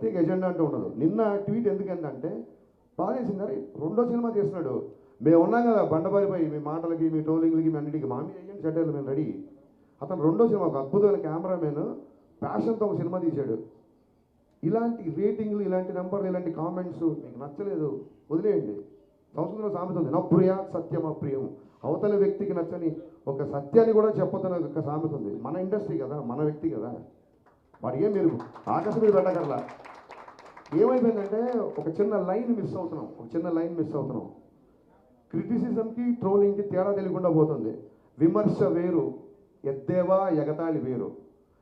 ప్రత్యేక ఎజెండా అంటూ ఉండదు. నిన్న ట్వీట్ ఎందుకంటే బాధేసింది అరే రెండో సినిమా చేస్తున్నాడు మేము ఉన్నాం కదా బండబారిపై మీ మాటలకి మీ ట్రోలింగ్లకి మీ అన్నిటికి. మా మీ ఏజెంట్ సెటర్లు మేము రెడీ. అతను రెండో సినిమా ఒక అద్భుతమైన కెమెరామెన్ ప్యాషన్తో ఒక సినిమా తీశాడు. ఇలాంటి రేటింగ్లు ఇలాంటి నెంబర్లు ఇలాంటి కామెంట్స్ మీకు నచ్చలేదు వదిలేయండి. సంస్కృతంలో సామెత ఉంది. నా ప్రియ సత్యం అప్రియం అవతల వ్యక్తికి నచ్చని ఒక సత్యాన్ని కూడా చెప్పొద్దని ఒక సామెత ఉంది. మన ఇండస్ట్రీ కదా మన వ్యక్తి కదా. వాడికి ఏం మీరు ఆకాశం మీద పెట్టగలరా ఏమైపోయిందంటే ఒక చిన్న లైన్ మిస్ అవుతున్నాం. ఒక చిన్న లైన్ మిస్ అవుతున్నాం. క్రిటిసిజంకి ట్రోలింగ్కి తేడా తెలియకుండా పోతుంది. విమర్శ వేరు ఎద్దేవా ఎగతాళి వేరు.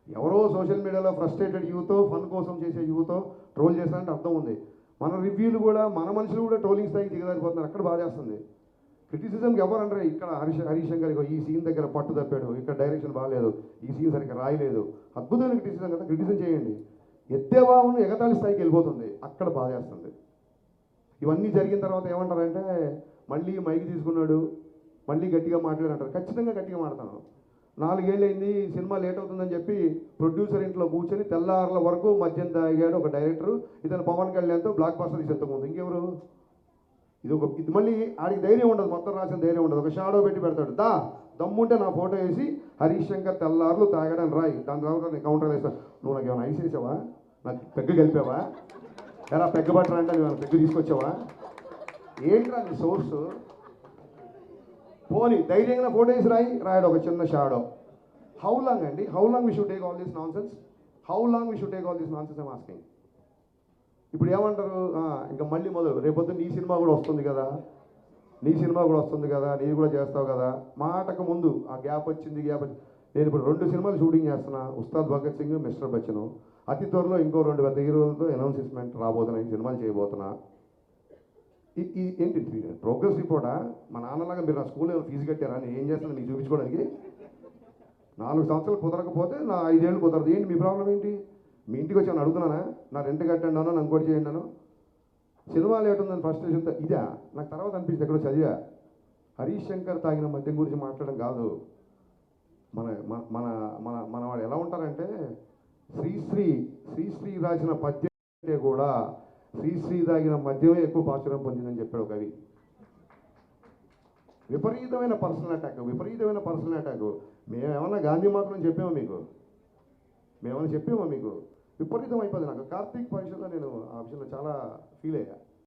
ఎవరో సోషల్ మీడియాలో ఫ్రస్ట్రేటెడ్ యూతో ఫన్ కోసం చేసే యూతో ట్రోల్ చేస్తారంటే అర్థం ఉంది. మన రివ్యూలు కూడా మన మనుషులు కూడా ట్రోలింగ్ స్థాయికి దిగదారిపోతున్నారు అక్కడ బాధేస్తుంది. క్రిటిసిజంకి ఎవరు అంటారు ఇక్కడ హరీష్ హరీష్ శంకర్ ఈ సీన్ దగ్గర పట్టు తప్పాడు ఇక్కడ డైరెక్షన్ బాగాలేదు ఈ సీన్ సరిగ్గా రాయలేదు. అద్భుతమైన క్రిటిసిజం కదా క్రిటిసిజం చేయండి. ఎత్తేవావును ఎగతాళి స్థాయికి వెళ్ళిపోతుంది. అక్కడ బాధేస్తుంది. ఇవన్నీ జరిగిన తర్వాత ఏమంటారంటే మళ్ళీ మైక్ తీసుకున్నాడు మళ్ళీ గట్టిగా మాట్లాడంటారు. ఖచ్చితంగా గట్టిగా మాడతాను నాలుగేళ్ళు అయింది సినిమా లేట్ అవుతుందని చెప్పి ప్రొడ్యూసర్ ఇంట్లో కూర్చొని తెల్లారుల వరకు మద్యం తాగాడు ఒక డైరెక్టర్. ఇతను పవన్ కళ్యాణ్తో బ్లాక్ బాస్టర్ తీసి ముందు ఇంకెవరు? ఇది ఒక ఇది మళ్ళీ ఆడికి ధైర్యం ఉండదు మొత్తం రాసిన ధైర్యం ఉండదు. ఒక షాడో పెట్టి పెడతాడు. దా దమ్ముంటే నా ఫోటో వేసి హరీష్ శంకర్ తెల్లారులు తాగడం రాయి. దాని తర్వాత నేను కౌంటర్ వేస్తాను నువ్వు నాకు ఏమైనా ఐస్ వేసావా? నాకు పెగ్గ గెలిపావా ఎలా పెగ్గ పట్టరా అంటే నువ్వు పెగ్గ తీసుకొచ్చావా? ఏంట్రా నీ సోర్స్ పోనీ ధైర్యంగా ఫోటో వేసి రాయి. రాయడు ఒక చిన్న షాడో హౌ లాంగ్ అండి? How long we should take all this nonsense how long we should take all this nonsense I'm asking ఇప్పుడు ఏమంటారు? ఇంకా మళ్ళీ మొదలు. రేపొద్దు నీ సినిమా కూడా వస్తుంది కదా? నీ సినిమా కూడా వస్తుంది కదా? నీ కూడా చేస్తావు కదా? మాటకు ముందు ఆ గ్యాప్ వచ్చింది గ్యాప్ వచ్చింది. నేను ఇప్పుడు రెండు సినిమాలు షూటింగ్ చేస్తున్నా. ఉస్తాద్ భగత్ సింగ్ మిస్టర్ బచ్చను. అతి త్వరలో ఇంకో రెండు పెద్ద హీరోలతో అనౌన్స్మెంట్ రాబోతున్నాయి. సినిమాలు చేయబోతున్నా. ఈ- ఏంటి ప్రోగ్రెస్ రిపోర్టా? మా నాన్నలాగా మీరు నా స్కూల్లో ఫీజు కట్టారా? నేను ఏం చేస్తాను? మీకు చూపించుకోవడానికి? నాలుగు సంవత్సరాలు కుదరకపోతే నా ఐదేళ్ళు కుదరదు. ఏంటి మీ ప్రాబ్లం ఏంటి? మీ ఇంటికి వచ్చి అడుగుతున్నానా? నా రెంట్ కట్టండి నన్ను ఇంకోటి చేయండి అను సినిమా లేట్ ఉందని ఫ్రస్ట్రేషన్తో ఇదా? నాకు తర్వాత అనిపించింది ఎక్కడో చదివా. హరీష్ శంకర్ తాగిన మద్యం గురించి మాట్లాడడం కాదు. మన మన మన మన వాడు ఎలా ఉంటారంటే శ్రీశ్రీ శ్రీశ్రీ రాసిన పద్యం కూడా శ్రీశ్రీ తాగిన మద్యమే ఎక్కువ ప్రాచుర్యం పొందిందని చెప్పాడు ఒక కవి. విపరీతమైన పర్సనల్ అటాక్ విపరీతమైన పర్సనల్ అటాక్. మేమేమన్నా గాంధీ మాత్రం చెప్పామా మీకు? మేమన్నా చెప్పామా మీకు? విపరీతం అయిపోయింది నాకు. కార్తీక్ పరీక్షలో నేను ఆ విషయంలో చాలా ఫీల్ అయ్యా.